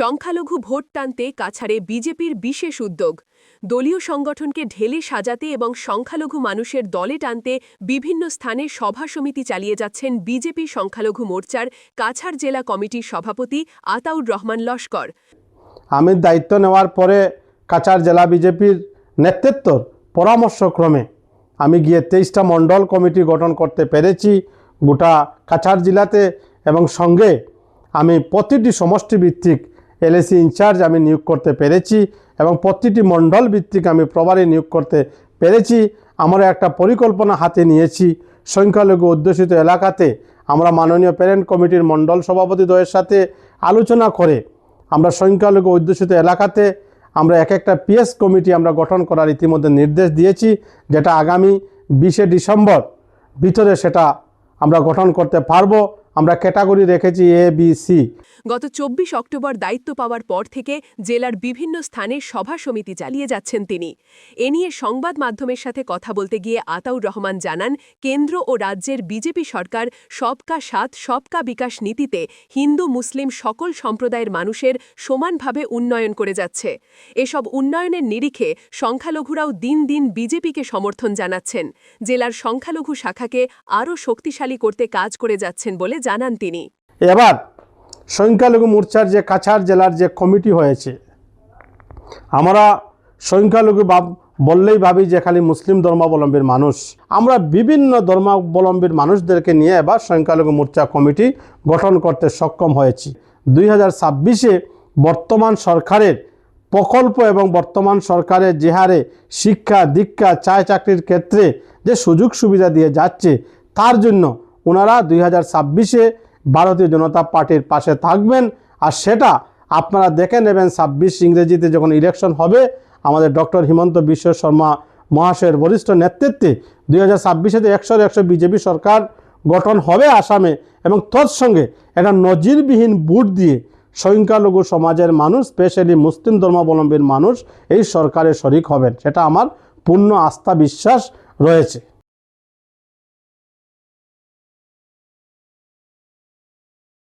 সংখ্যালঘু ভোট টানতে কাছাড়ে বিজেপির বিশেষ উদ্যোগ। দলীয় সংগঠনকে ঢেলে সাজাতে এবং সংখ্যালঘু মানুষের দলে টানতে বিভিন্ন স্থানে সভা সমিতি চালিয়ে যাচ্ছেন বিজেপি সংখ্যালঘু মোর্চার কাছাড় জেলা কমিটির সভাপতি আতাউর রহমান লস্কর। আমি দায়িত্ব নেওয়ার পরে কাছাড় জেলা বিজেপির নেতৃত্বর পরামর্শক্রমে আমি গিয়ে তেইশটা মণ্ডল কমিটি গঠন করতে পেরেছি, গোটা কাছাড় জেলাতে এবং সঙ্গে আমি প্রতিটি সমষ্টি ভিত্তিক এলএসি ইনচার্জ আমি নিয়োগ করতে পেরেছি এবং প্রতিটি মণ্ডল ভিত্তিক আমি প্রভারী নিয়োগ করতে পেরেছি। আমরা একটা পরিকল্পনা হাতে নিয়েছি। সংখ্যালঘু অধ্যুষিত এলাকাতে আমরা মাননীয় প্যারেন্ট কমিটির মণ্ডল সভাপতিদ্বয়ের সাথে আলোচনা করে আমরা সংখ্যালঘু অধ্যুষিত এলাকাতে আমরা এক একটা পিএস কমিটি আমরা গঠন করার ইতিমধ্যে নির্দেশ দিয়েছি, যেটা আগামী বিশে ডিসেম্বর ভিতরে সেটা আমরা গঠন করতে পারব। আমরা ক্যাটাগরি রেখেছি এ বি সি গত চব্বিশ অক্টোবর দায়িত্ব পাওয়ার পর থেকে জেলার বিভিন্ন স্থানে সভা সমিতি চালিয়ে যাচ্ছেন তিনি। এ নিয়ে সংবাদ মাধ্যমের সাথে কথা বলতে গিয়ে আতাউর রহমান জানান, কেন্দ্র ও রাজ্যের বিজেপি সরকার সবকা সাথ, সবকা বিকাশ নীতিতে হিন্দু, মুসলিম সকল সম্প্রদায়ের মানুষের সমানভাবে উন্নয়ন করে যাচ্ছে। এসব উন্নয়নের নিরিখে সংখ্যালঘুরাও দিন দিন বিজেপিকে সমর্থন জানাচ্ছেন। জেলার সংখ্যালঘু শাখাকে আরও শক্তিশালী করতে কাজ করে যাচ্ছেন বলে জানান তিনি। এবার সংখ্যালঘু মোর্চার যে কাছাড় জেলার যে কমিটি হয়েছে, আমরা সংখ্যালঘু বললেই ভাবি যে খালি মুসলিম ধর্মাবলম্বীর মানুষ। আমরা বিভিন্ন ধর্মাবলম্বীর মানুষদেরকে নিয়ে এবার সংখ্যালঘু মোর্চা কমিটি গঠন করতে সক্ষম হয়েছি। দুই হাজার ছাব্বিশে বর্তমান সরকারের প্রকল্প এবং বর্তমান সরকারের যে হারে শিক্ষা দীক্ষা, চায় চাকরির ক্ষেত্রে যে সুযোগ সুবিধা দিয়ে যাচ্ছে, তার জন্য ওনারা দুই হাজার ছাব্বিশে ভারতীয় জনতা পার্টির পাশে থাকবেন। আর সেটা আপনারা দেখে নেবেন ছাব্বিশ ইংরেজিতে যখন ইলেকশন হবে, আমাদের ডক্টর হিমন্ত বিশ্ব শর্মা মহাশয়ের বরিষ্ঠ নেতৃত্বে দুই হাজার ছাব্বিশে একশো একশো বিজেপি সরকার গঠন হবে আসামে। এবং তৎসঙ্গে একটা নজিরবিহীন বুট দিয়ে সংখ্যালঘু সমাজের মানুষ, স্পেশালি মুসলিম ধর্মাবলম্বীর মানুষ এই সরকারে শরিক হবেন। সেটা আমার পূর্ণ আস্থা, বিশ্বাস রয়েছে।